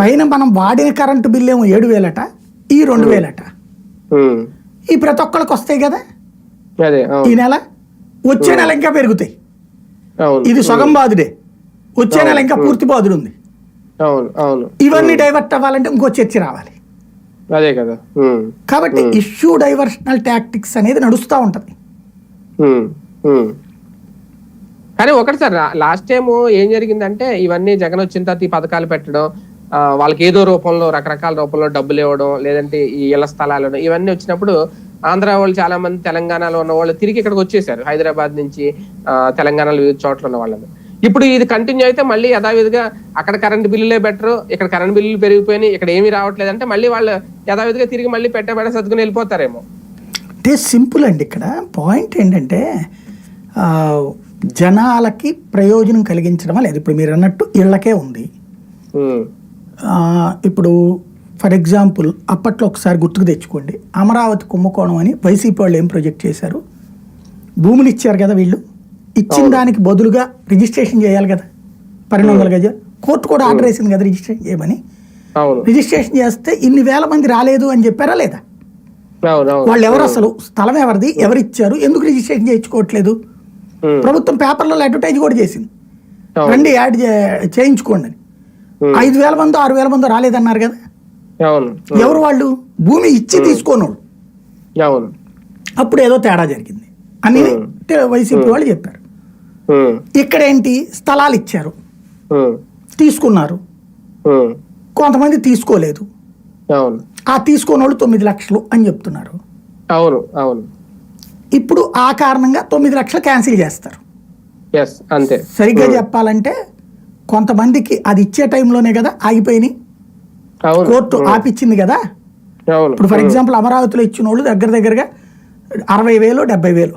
పైన మనం వాడిన కరెంటు బిల్లు ఏమో ఏడు వేలట ఈ రెండు వేలట. ఈ ప్రతి ఒక్కరికి వస్తాయి కదా? ఈ నెల? వచ్చే నెల ఇంకా పెరుగుతాయి. ఇది సగం బాధుడే. వచ్చే నెల ఇంకా పూర్తి బాధుడు ఉంది ఇవన్నీ డైవర్ట్ అవ్వాలంటే ఇంకో చర్చ రావాలి. అదే కదా. కాబట్టి ఇష్యూ డైవర్షనల్ టాక్టిక్స్ అనేది నడుస్తూ ఉంటది. కానీ ఒకటి సార్ లాస్ట్ టైం ఏం జరిగిందంటే ఇవన్నీ జగన్ వచ్చిన తర్వాత ఈ పథకాలు పెట్టడం వాళ్ళకి ఏదో రూపంలో రకరకాల రూపంలో డబ్బులు ఇవ్వడం లేదంటే ఈ ఇళ్ళ స్థలాలు ఇవన్నీ వచ్చినప్పుడు ఆంధ్ర వాళ్ళు చాలా మంది తెలంగాణలో ఉన్న వాళ్ళు తిరిగి ఇక్కడికి వచ్చేసారు. హైదరాబాద్ నుంచి తెలంగాణలో వివిధ చోట్ల ఉన్న వాళ్ళని. ఇప్పుడు ఇది కంటిన్యూ అయితే మళ్ళీ యథావిధిగా అక్కడ కరెంట్ బిల్లులే బెటర్ ఇక్కడ కరెంట్ బిల్లులు పెరిగిపోయినాయి ఇక్కడ ఏమీ రావట్లేదు అంటే మళ్ళీ వాళ్ళు యథావిధిగా తిరిగి మళ్ళీ పెట్టబెడ సర్దుకుని వెళ్ళిపోతారేమో. అంటే సింపుల్ అండి ఇక్కడ. పాయింట్ ఏంటంటే జనాలకి ప్రయోజనం కలిగించడం లేదు. ఇప్పుడు మీరు అన్నట్టు ఇళ్ళకే ఉంది. ఇప్పుడు ఫర్ ఎగ్జాంపుల్ అప్పట్లో ఒకసారి గుర్తుకు తెచ్చుకోండి. అమరావతి కుంభకోణం అని వైసీపీ వాళ్ళు ఏం ప్రొజెక్ట్ చేశారు? భూములు ఇచ్చారు కదా వీళ్ళు. ఇచ్చిన దానికి బదులుగా రిజిస్ట్రేషన్ చేయాలి కదా. పన్నెండు వందల గజాలు కోర్టు కూడా ఆర్డర్ వేసింది కదా రిజిస్ట్రేషన్ చేయమని. రిజిస్ట్రేషన్ చేస్తే ఇన్ని వేల మంది రాలేదు అని చెప్పారా లేదా? వాళ్ళు ఎవరు అసలు? స్థలం ఎవరిది? ఎవరు ఇచ్చారు ఎందుకు రిజిస్ట్రేషన్ చేయించుకోవట్లేదు? ప్రభుత్వం పేపర్లలో అడ్వర్టైజ్ కూడా చేసింది. రండి యాడ్ చేయించుకోండి అని. ఉమ్, ఐదు వేల మందో ఆరు వేల మందో రాలేదన్నారు కదా? అవును. ఎవరు వాళ్ళు? భూమి ఇచ్చి తీసుకోనోళ్ళు. అవును. అప్పుడు ఏదో తేడా జరిగింది. అని వైసీపీ వాళ్ళు చెప్పారు. ఇక్కడ ఏంటి? స్థలాలు ఇచ్చారు. తీసుకున్నారు. కొంతమంది తీసుకోలేదు. ఆ తీసుకోనోళ్ళు తొమ్మిది లక్షలు అని చెప్తున్నారు. అవును అవును. ఇప్పుడు ఆ కారణంగా తొమ్మిది లక్షలు క్యాన్సిల్ చేస్తారు. అంతే. సరిగ్గా చెప్పాలంటే కొంతమందికి అది ఇచ్చే టైంలోనే కదా ఆగిపోయినాయి. కోర్టు ఆపిచ్చింది కదా. ఇప్పుడు ఫర్ ఎగ్జాంపుల్ అమరావతిలో ఇచ్చిన వాళ్ళు దగ్గర దగ్గరగా అరవై వేలు డెబ్బై వేలు.